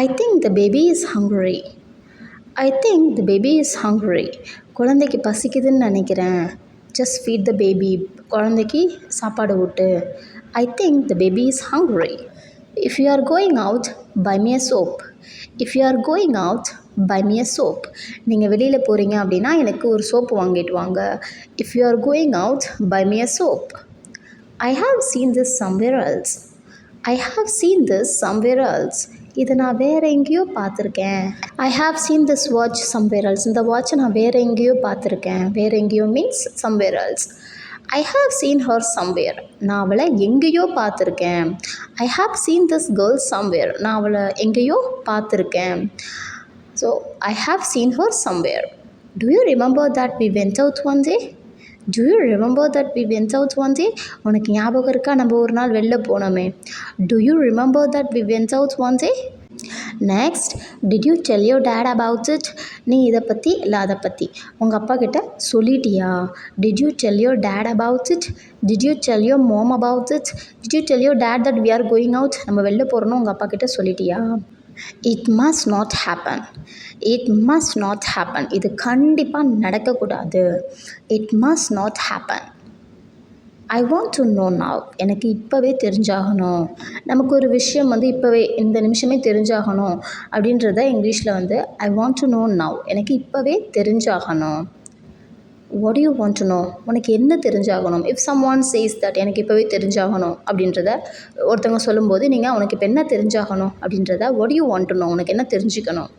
I think the baby is hungry I think the baby is hungry குழந்தைக்கு பசிக்குதுன்னு நினைக்கிறேன். Just feet the baby குழந்தைக்கு சாப்பாடு ஊட்டு. I think the baby is hungry if you are going out buy me a soap if you are going out buy me a soap நீங்கள் வெளியில் போகிறீங்க அப்படின்னா எனக்கு ஒரு சோப்பு வாங்கிட்டு வாங்க. If you are going out buy me a soap I have seen this somewhere else I have seen this somewhere else இதை நான் வேறு எங்கேயோ பார்த்துருக்கேன். I have seen this watch somewhere else இந்த வாட்சை நான் வேறு எங்கேயோ பார்த்துருக்கேன். வேறு எங்கேயோ means somewhere else I have seen her somewhere நான் அவளை எங்கேயோ பார்த்துருக்கேன். I have seen this girl somewhere நான் அவளை எங்கேயோ பார்த்துருக்கேன். So I have seen her somewhere do you remember that we went out one day do you remember that we went out one day உனக்கு ஞாபகம் இருக்கா? நம்ம ஒரு நாள் வெளில போனோமே. Do you remember that we went out one day next did you tell your dad about it நீ இதை பற்றி இல்லை அதை பற்றி உங்கள் அப்பா கிட்ட சொல்லிட்டியா? Did you tell your dad about it did you tell your mom about it did you tell your dad that we are going out நம்ம வெளில போகிறோன்னு உங்கள் அப்பா கிட்ட சொல்லிட்டியா? It must not happen it must not happen இது கண்டிப்பாக நடக்கக்கூடாது. It must not happen I want to know now எனக்கு இப்போவே தெரிஞ்சாகணும். நமக்கு ஒரு விஷயம் வந்து இப்போவே இந்த நிமிஷமே தெரிஞ்சாகணும் அப்படின்றத இங்கிலீஷில் வந்து I want to know now எனக்கு இப்போவே தெரிஞ்சாகணும். What you want to know உனக்கு என்ன தெரிஞ்சாகணும்? If someone says that எனக்கு இப்போவே தெரிஞ்சாகணும் அப்படின்றத ஒருத்தவங்க சொல்லும்போது நீங்கள் உனக்கு இப்போ என்ன தெரிஞ்சாகணும் அப்படின்றத what you want to know உனக்கு என்ன தெரிஞ்சுக்கணும்?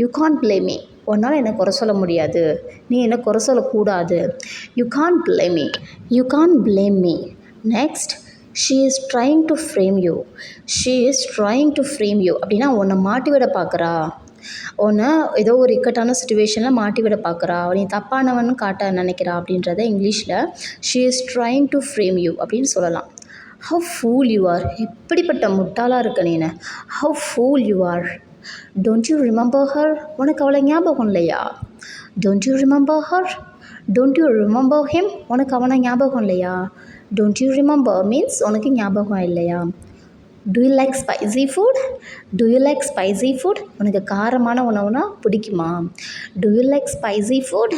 You can't blame me. உன்னால் என்னை குறை சொல்ல முடியாது. நீ என்னை குறை சொல்லக்கூடாது. You can't blame me. You can't blame me next she is trying to frame you she is trying to frame you அப்படின்னா உன்னை மாட்டி விட பார்க்குறா உன்னை ஏதோ ஒரு இக்கட்டான சுச்சுவேஷனில் மாட்டி விட பார்க்குறா நீ தப்பானவன் காட்ட நினைக்கிறா அப்படின்றத இங்கிலீஷில் she is trying to frame you அப்படின்னு சொல்லலாம். ஹவ் ஃபூல் யூ ஆர் எப்படிப்பட்ட முட்டாளாக இருக்க நீனு how fool you are don't you remember her உனக்கு அவளை ஞாபகம் இல்லையா? Don't you remember her don't you remember him உனக்கு அவனை ஞாபகம் இல்லையா? டோன்ட் யூ ரிமெம்பர் மீன்ஸ் உனக்கு ஞாபகம் இல்லையா? Do you like spicy food do you like spicy food உனக்கு காரமான உணவுனா பிடிக்குமா? Do you like spicy food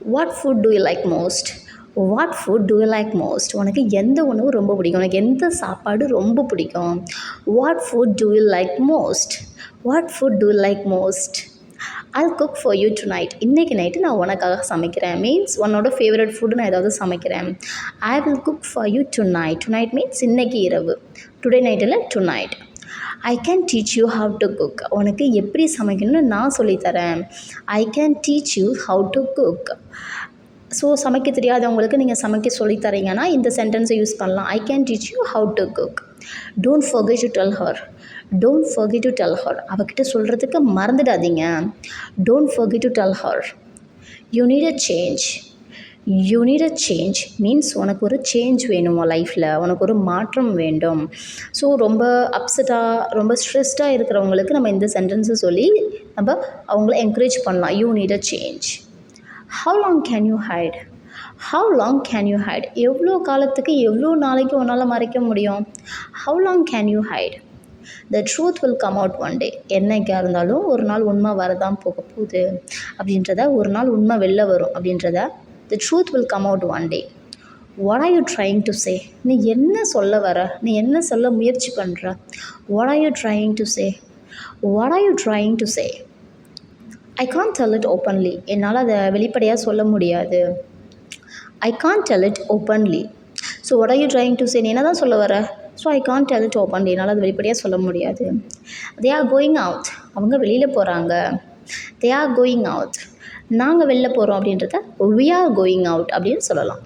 what food do you like most what food do you like most உனக்கு எந்த உணவு ரொம்ப பிடிக்கும்? உனக்கு எந்த சாப்பாடு ரொம்ப பிடிக்கும்? What food do you like most what food do like most I'll cook for you tonight இன்றைக்கி நைட்டு நான் உனக்காக சமைக்கிறேன். மீன்ஸ் உன்னோட ஃபேவரட் ஃபுட்டு நான் ஏதாவது சமைக்கிறேன். I will cook for you tonight tonight means இன்றைக்கி இரவு. டுடே நைட்டில் tonight I can teach you how to cook உனக்கு எப்படி சமைக்கணும்னு நான் சொல்லித்தரேன். I can teach you how to cook so சமைக்க தெரியாதவங்களுக்கு நீங்கள் சமைக்க சொல்லித் தரீங்கன்னா இந்த சென்டென்ஸை யூஸ் பண்ணலாம். I can teach you how to cook don't forget to tell her don't forget to tell her அவகிட்ட சொல்கிறதுக்கு மறந்துடாதீங்க. Don't forget to tell her you need a change you need a change means உனக்கு ஒரு change வேணும் உன் லைஃப்பில் உனக்கு ஒரு மாற்றம் வேண்டும். ஸோ ரொம்ப அப்செட்டாக ரொம்ப ஸ்ட்ரெஸ்டாக இருக்கிறவங்களுக்கு நம்ம இந்த சென்டென்ஸை சொல்லி நம்ம அவங்கள என்கரேஜ் பண்ணலாம். You need a change how long can you hide how long can you hide எவ்வளோ காலத்துக்கு எவ்வளோ நாளைக்கு உன்னால் மறைக்க முடியும்? How long can you hide the truth will come out one day என்னைக்காக இருந்தாலும் ஒரு நாள் உண்மை வரதான் போக போகுது. அப்படின்றத ஒரு நாள் உண்மை வெளில வரும். அப்படின்றத the truth will come out one day what are you trying to say நீ என்ன சொல்ல வர? நீ என்ன சொல்ல முயற்சி பண்ணுற what are you trying to say what are you trying to say I can't tell it openly என்னால் அதை வெளிப்படையாக சொல்ல முடியாது. I can't tell it openly so what are you trying to say நீ என்ன தான் சொல்ல வர? So I can't tell it openly என்னால் அது வெளிப்படையாக சொல்ல முடியாது. தே ஆர் கோயிங் அவுட் அவங்க வெளியில் போகிறாங்க தே ஆர் கோயிங் அவுட் நாங்கள் வெளில போகிறோம் அப்படின்றத வி ஆர் கோயிங் அவுட் அப்படின்னு சொல்லலாம்.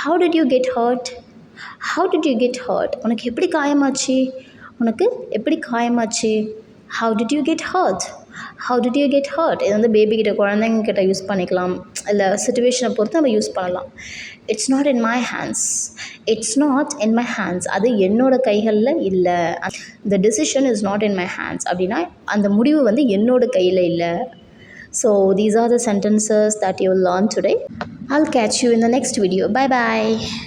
How did you get hurt how did you get hurt உனக்கு எப்படி காயமாச்சு? உனக்கு எப்படி காயமாச்சு? How did you get hurt how did you get hurt இது வந்து பேபிக்கிட்ட குழந்தைங்க கிட்ட யூஸ் பண்ணிக்கலாம். இல்லை சுச்சுவேஷனை பொறுத்து நம்ம யூஸ் பண்ணலாம். It's not in my hands it's not in my hands அது என்னோட கைகளில் இல்லை. The decision is not in my hands அப்படின்னா அந்த முடிவு வந்து என்னோட கையில் இல்லை. So these are the sentences that you learn today I'll catch you in the next video. Bye bye.